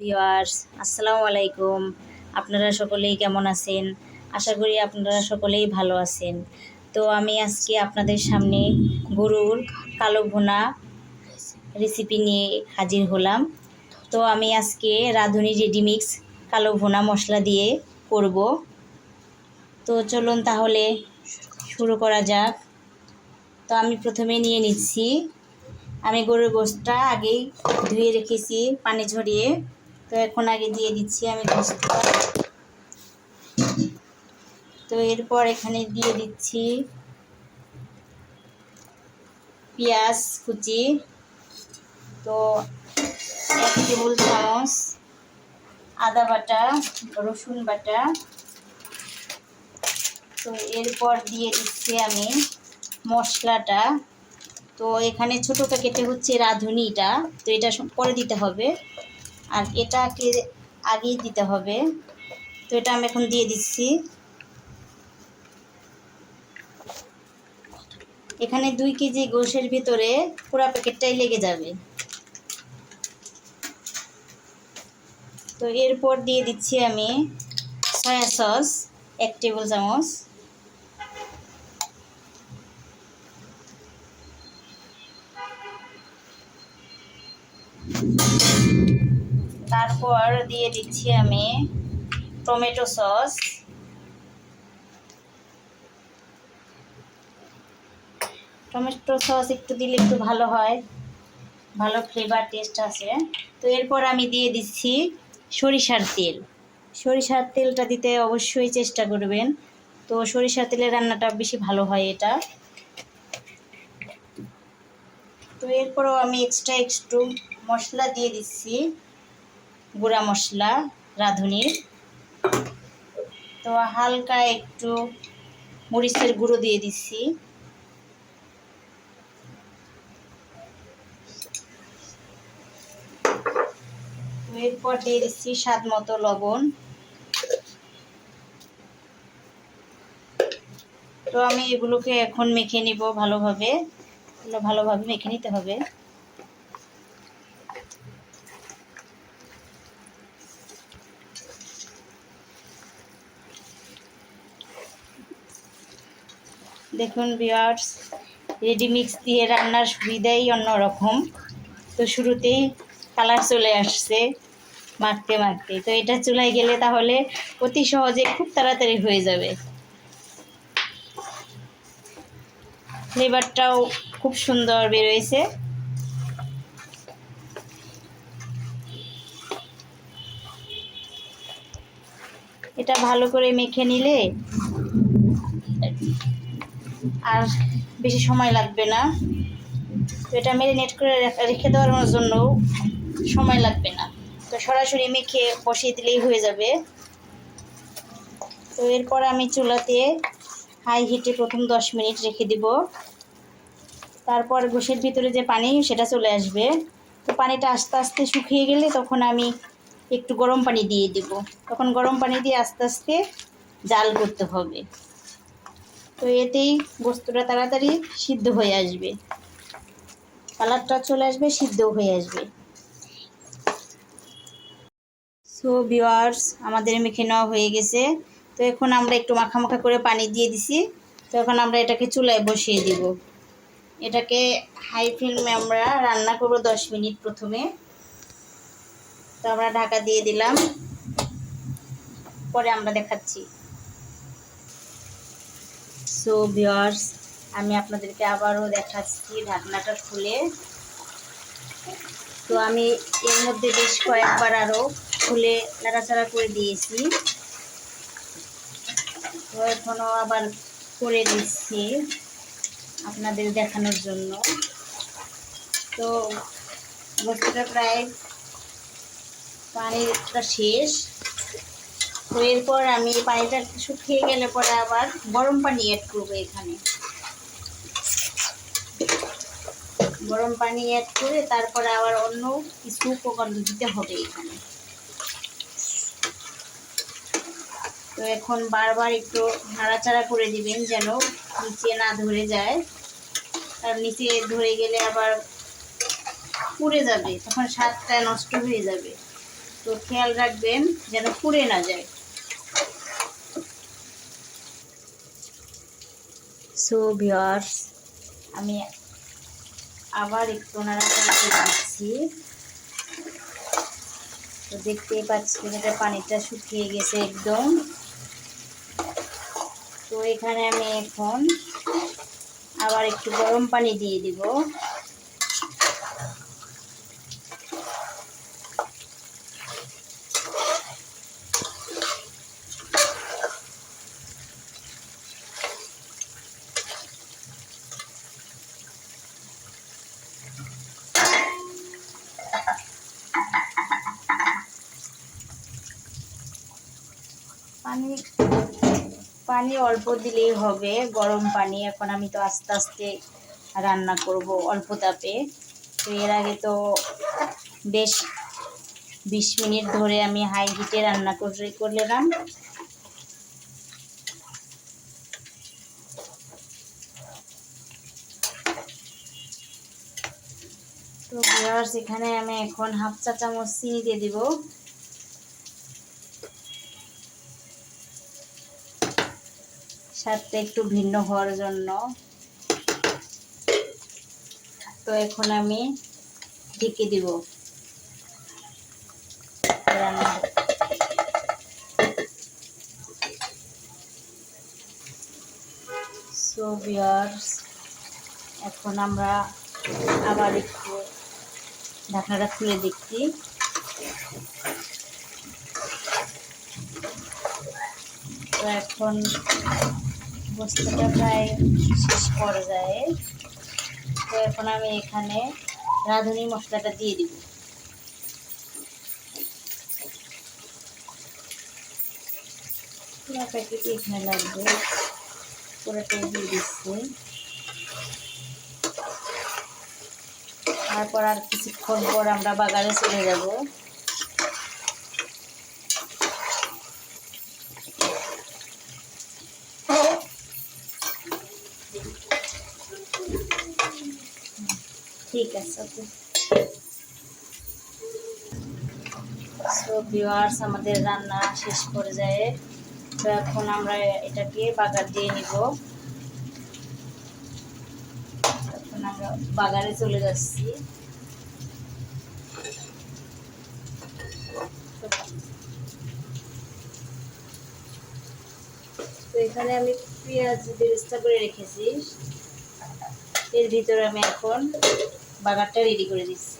Viewers আসসালামু আলাইকুম। আপনারা সকলেই কেমন আছেন? আশা করি আপনারা সকলেই ভালো আছেন। তো আমি আজকে আপনাদের সামনে গরুর কালো ভুনা রেসিপি নিয়ে হাজির হলাম। তো আমি আজকে রাঁধুনি রেডিমিক্স কালো ভুনা মশলা দিয়ে করব। তো চলুন তাহলে শুরু করা যাক। তো আমি প্রথমে নিয়ে নিচ্ছি। আমি গরুর গোশতটা আগেই ধুয়ে রেখেছি, পানি ঝরিয়ে। তো এখন আগে দিয়ে দিচ্ছি আমি তো এরপর এখানে দিয়ে দিচ্ছি পেঁয়াজ কুচি। তো এক টেবিল চামচ আদা বাটা, রসুন বাটা। তো এরপর দিয়ে দিচ্ছি আমি মশলাটা। তো এখানে ছোটো প্যাকেটে হচ্ছে রাঁধুনিটা। তো এটা পরে দিতে হবে। আর এটাকে আগেই দিতে হবে। তো এটা আমি এখন দিয়ে দিচ্ছি। এখানে দুই কেজি গোশের ভিতরে পুরো প্যাকেটটাই লেগে যাবে। তো এরপর দিয়ে দিচ্ছি আমি সয়া সস, এক টেবিল চামচ। তারপর দিয়ে দিচ্ছি আমি টমেটো সস। টমেটো সস একটু দিলে একটু ভালো হয়, ভালো ফ্লেভার টেস্ট আছে তো এরপর আমি দিয়ে দিচ্ছি সরিষার তেল। সরিষার তেলটা দিতে অবশ্যই চেষ্টা করবেন। তো সরিষার তেলের রান্নাটা বেশি ভালো হয় এটা। তো এরপরও আমি এক্সট্রা একটু মশলা দিয়ে দিচ্ছি। গুঁড়া মশলা রাঁধুনির তো হালকা একটু মরিচের গুঁড়ো দিয়ে দিচ্ছি। এরপর দিয়ে দিচ্ছি স্বাদ মতো লবণ। তো আমি এগুলোকে এখন মেখে নিব ভালোভাবে। ভালোভাবে মেখে নিতে হবে। দেখুন বিয়ার্স রেডিমিক্স দিয়ে রান্নার সুবিধাই অন্যরকম। তো শুরুতেই কালার চলে আসছে মাখতে মাখতে। তো এটা চুলায় গেলে তাহলে অতি সহজে খুব তাড়াতাড়ি হয়ে যাবে। ফ্লেভারটাও খুব সুন্দর বেরোয়েছে। এটা ভালো করে মেখে নিলে আর বেশি সময় লাগবে না। তো এটা ম্যারিনেট করে রেখে দেওয়ার জন্য সময় লাগবে না। তো সরাসরি মেখে বসিয়ে দিলেই হয়ে যাবে। তো এরপর আমি চুলাতে হাই হিটে প্রথম দশ মিনিট রেখে দিব। তারপর গোশের ভিতরে যে পানি, সেটা চলে আসবে। তো পানিটা আস্তে আস্তে শুকিয়ে গেলে তখন আমি একটু গরম পানি দিয়ে দিব। তখন গরম পানি দিয়ে আস্তে আস্তে জাল করতে হবে। তো এতেই গোস্তটা তাড়াতাড়ি সিদ্ধ হয়ে আসবে। কালারটা চলে আসবে সিদ্ধ হয়ে আসবে। সো ভিওয়ার্স আমাদের মেখে নেওয়া হয়ে গেছে। তো এখন আমরা একটু মাখা মাখা করে পানি দিয়ে দিছি। তো এখন আমরা এটাকে চুলায় বসিয়ে দিব। এটাকে হাই ফ্লেমে আমরা রান্না করব দশ মিনিট প্রথমে। তো আমরা ঢাকা দিয়ে দিলাম। পরে আমরা দেখাচ্ছি। সো ভিওয়ার্স আমি আপনাদেরকে আবারও দেখাচ্ছি ঢাকনাটা খুলে। তো আমি এর মধ্যে বেশ কয়েকবার আরও খুলে নাড়াচাড়া করে দিয়েছি। তো এখনও আবার করে দিচ্ছি আপনাদের দেখানোর জন্য। তো বস্তুটা প্রায় পানিটা শেষ। তো এরপর আমি পানিটা শুকিয়ে গেলে পরে আবার গরম পানি অ্যাড করব এখানে। গরম পানি অ্যাড করে তারপরে আবার অন্য কিছু উপকরণ দিতে হবে এখানে। তো এখন বারবার একটু নাড়াচাড়া করে দিবেন যেন নিচে না ধরে যায়। আর নিচে ধরে গেলে আবার পুড়ে যাবে, তখন স্বাদটা নষ্ট হয়ে যাবে। তো খেয়াল রাখবেন যেন পুড়ে না যায়। সো ভিওয়ার্স আমি আবার একটু নাড়াচাড়া করে দিচ্ছি। তো দেখতেই পাচ্ছেন এটা পানিটা শুকিয়ে গেছে একদম। তো এখানে আমি এখন আবার একটু গরম পানি দিয়ে দিব। পানি পানি অল্প দিলেই হবে। গরম পানি এখন আমি তো আস্তে আস্তে রান্না করব অল্প তাপে। তো এর আগে তো বেশ বিশ মিনিট ধরে আমি হাই হিটে রান্না করে করলাম। তো এখানে আমি এখন হাফ চা চামচ চিনি দিয়ে দিব। স্বাদটা একটু ভিন্ন হওয়ার জন্য। তো এখন আমি ঢেকে দিব। এখন আমরা আবার একটু ঢাকনাটা খুলে দেখছি তো এখন বস্তুটা প্রায় শেষ পর্যায়ে। তো এখন আমি এখানে রাঁধুনি মশলাটা দিয়ে দিব। প্যাকেট এখানে লাগবে। পুরোটাই দিয়ে দিচ্ছি। তারপর আর কিছুক্ষণ পর আমরা বাগানে চলে যাব। ঠিক আছে, ওকে। সো ভিউয়ার্স আমাদের রান্না শেষ পর্যায়ে তো এখন আমরা এটাকে বাগার দিয়ে নিব। এখন আমরা বাগারে চলে যাচ্ছি। তো এখানে আমি পেঁয়াজ বেরেস্তা করে রেখেছি। এর ভিতরে আমি এখন বাগারটা রেডি করে দিচ্ছি।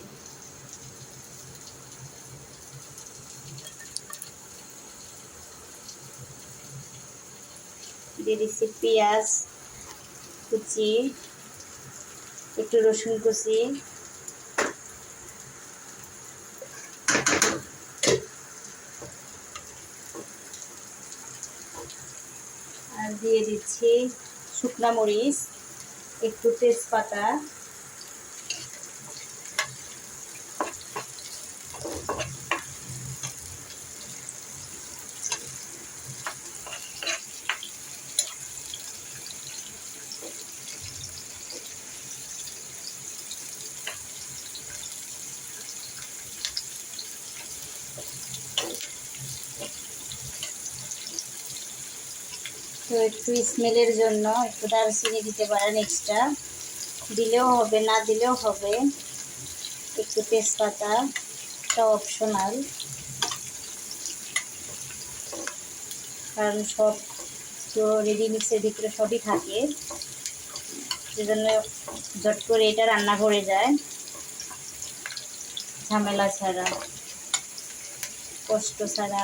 দিয়ে দিচ্ছি পেঁয়াজ, কুচি, একটু রসুন কুচি। আর দিয়ে দিচ্ছি শুকনা মরিচ, একটু তেজপাতা। তো একটু স্মেলের জন্য একটু দারচিনি দিতে পারেন এক্সট্রা দিলেও হবে, না দিলেও হবে। একটু তেজপাতা, এটা অপশনাল কারণ সব তো রেডি মিক্সের ভিতরে সবই থাকে। সেজন্য জট করে এটা রান্না করে যায়। ঝামেলা ছাড়া, কষ্ট ছাড়া।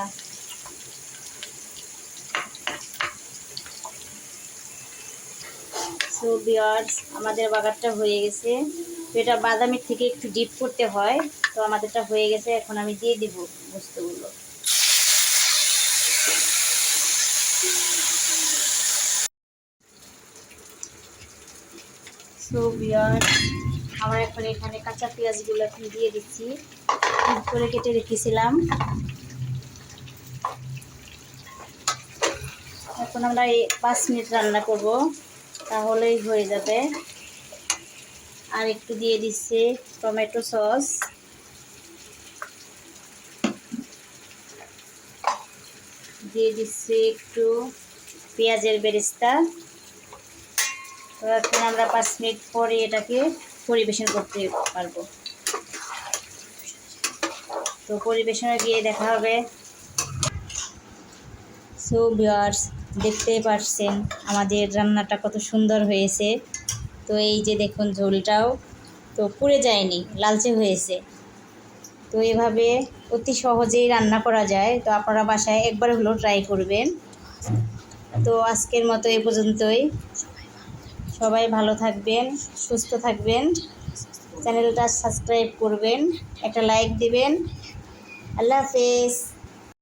সো বিয়ার্স, আমাদের বাগারটা হয়ে গেছে। এটা বাদামের থেকে একটু ডিপ করতে হয়, তো আমাদেরটা হয়ে গেছে, এখন আমি দিয়ে দিব বস্তুগুলো। সো বিয়ার্স, আমরা এখন এখানে কাঁচা পেঁয়াজগুলো এখন দিয়ে দিচ্ছি। ঠিক করে কেটে রেখেছিলাম। এখন আমরা এই পাঁচ মিনিট রান্না করব। তাহলেই হয়ে যাবে। আর একটু দিয়ে দিচ্ছি টমেটো সস। দিয়ে দিচ্ছি একটু পেঁয়াজের বেরেস্তা। এখন আমরা পাঁচ মিনিট পরে এটাকে পরিবেশন করতে পারব। তো পরিবেশনে গিয়ে দেখা হবে। সো ভিউয়ার্স দেখতেই পারছেন আমাদের রান্নাটা কত সুন্দর হয়েছে। তো এই যে দেখুন ঝোলটাও তো পুড়ে যায়নি, লালচে হয়েছে। তো এভাবে অতি সহজেই রান্না করা যায়। তো আপনারা বাসায় একবার হলেও ট্রাই করবেন। তো আজকের মতো এ পর্যন্তই। সবাই ভালো থাকবেন, সুস্থ থাকবেন। চ্যানেলটা সাবস্ক্রাইব করবেন, একটা লাইক দিবেন। আল্লাহ হাফেজ।